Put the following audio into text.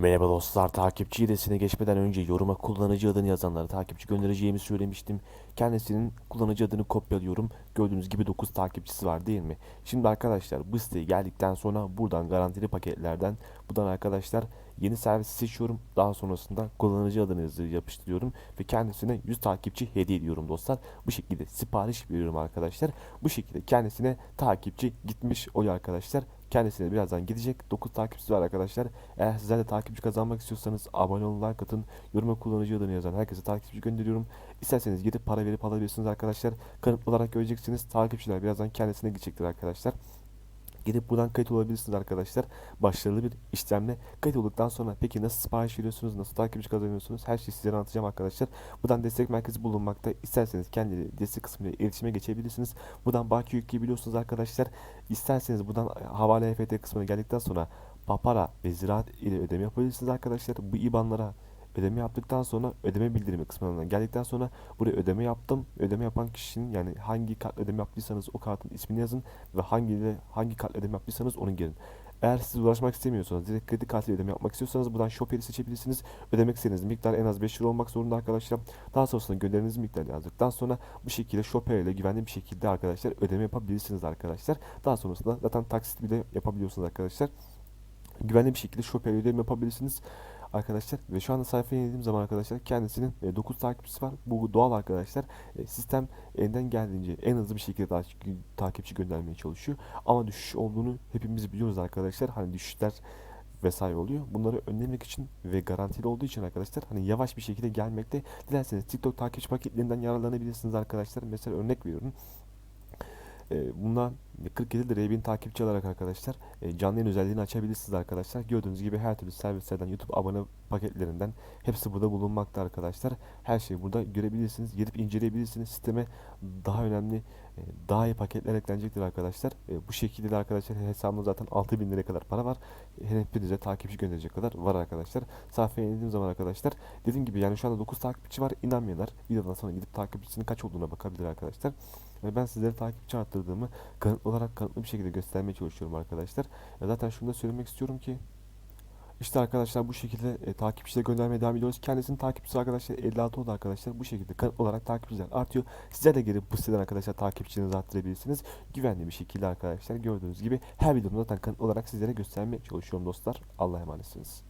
Merhaba dostlar, takipçi hilesine geçmeden önce yoruma kullanıcı adını yazanlara takipçi göndereceğimi söylemiştim. Kendisinin kullanıcı adını kopyalıyorum. Gördüğünüz gibi 9 takipçisi var değil mi? Şimdi arkadaşlar bu siteye geldikten sonra buradan garantili paketlerden buradan arkadaşlar yeni servisi seçiyorum. Daha sonrasında kullanıcı adını yapıştırıyorum ve kendisine 100 takipçi hediye ediyorum dostlar. Bu şekilde sipariş veriyorum arkadaşlar. Bu şekilde kendisine takipçi gitmiş oluyor arkadaşlar. Kendisine birazdan gidecek. 9 takipçisi var arkadaşlar. Eğer sizler de takipçi kazanmak istiyorsanız abone olun, like atın. Yoruma kullanıcı adını yazan herkese takipçi gönderiyorum. İsterseniz gidip para verip alabilirsiniz arkadaşlar. Kanıtlı olarak göreceksiniz. Takipçiler birazdan kendisine gidecektir arkadaşlar. Gidip buradan kayıt olabilirsiniz arkadaşlar. Başarılı bir işlemle kayıt olduktan sonra peki nasıl sipariş veriyorsunuz, nasıl takipçi kazanıyorsunuz her şeyi size anlatacağım arkadaşlar. Buradan destek merkezi bulunmakta. İsterseniz kendi destek kısmıyla iletişime geçebilirsiniz. Buradan baki yükleyebiliyorsunuz arkadaşlar. İsterseniz buradan havale EFT kısmına geldikten sonra Papara ve Ziraat ile ödeme yapabilirsiniz arkadaşlar. Bu IBAN'lara ödeme yaptıktan sonra ödeme bildirimi kısmına geldikten sonra buraya ödeme yaptım. Ödeme yapan kişinin yani hangi kart ödeme yaptıysanız o kartın ismini yazın ve hangi hangi kart ödeme yaptıysanız onu girin. Eğer siz ulaşmak istemiyorsanız, direkt kredi kartıyla ödeme yapmak istiyorsanız buradan Shopper'i seçebilirsiniz. Ödemek istediğiniz miktar en az 5 lira olmak zorunda arkadaşlar. Daha sonrasında gönderdiğiniz miktarı yazdıktan sonra bu şekilde Shopper ile güvenli bir şekilde arkadaşlar ödeme yapabilirsiniz arkadaşlar. Daha sonrasında zaten taksit bile yapabiliyorsunuz arkadaşlar güvenli bir şekilde Shopper ödeme yapabilirsiniz arkadaşlar. Ve şu anda sayfaya indiğim zaman arkadaşlar kendisinin e, 9 takipçisi var. Bu doğal arkadaşlar. E, sistem elinden geldiğince en hızlı bir şekilde takip- takipçi göndermeye çalışıyor. Ama düşüş olduğunu hepimiz biliyoruz arkadaşlar. Hani düşüşler vesaire oluyor. Bunları önlemek için ve garantili olduğu için arkadaşlar hani yavaş bir şekilde gelmekte. Dilerseniz TikTok takipçi paketlerinden yararlanabilirsiniz arkadaşlar. Mesela örnek veriyorum. E, bundan 47 liraya 1000 takipçi alarak arkadaşlar e, canlı yayın özelliğini açabilirsiniz arkadaşlar. Gördüğünüz gibi her türlü servislerden YouTube abone paketlerinden hepsi burada bulunmakta arkadaşlar. Her şeyi burada görebilirsiniz. Gelip inceleyebilirsiniz. Sisteme daha önemli daha iyi paketler eklenecektir arkadaşlar. E, bu şekilde de arkadaşlar hesabımda zaten 6000 liraya kadar para var. E, hepinize takipçi gönderecek kadar var arkadaşlar. Sayfaya indiğim zaman arkadaşlar dediğim gibi yani şu anda 9 takipçi var. İnanmayanlar videodan sonra gidip takipçisinin kaç olduğuna bakabilir arkadaşlar. Ben sizlere takipçi arttırdığımı kanıtlı olarak kanıtlı bir şekilde göstermeye çalışıyorum arkadaşlar. Zaten şunu da söylemek istiyorum ki işte arkadaşlar bu şekilde e, takipçileri göndermeye devam ediyoruz. Kendisinin takipçisi arkadaşlar 56 oldu arkadaşlar. Bu şekilde kanıtlı olarak takipçiler artıyor. Sizler de gelip bu siteden arkadaşlar takipçilerinizi arttırabilirsiniz. Güvenli bir şekilde arkadaşlar gördüğünüz gibi her videomda zaten kanıtlı olarak sizlere göstermeye çalışıyorum dostlar. Allah'a emanetsiniz.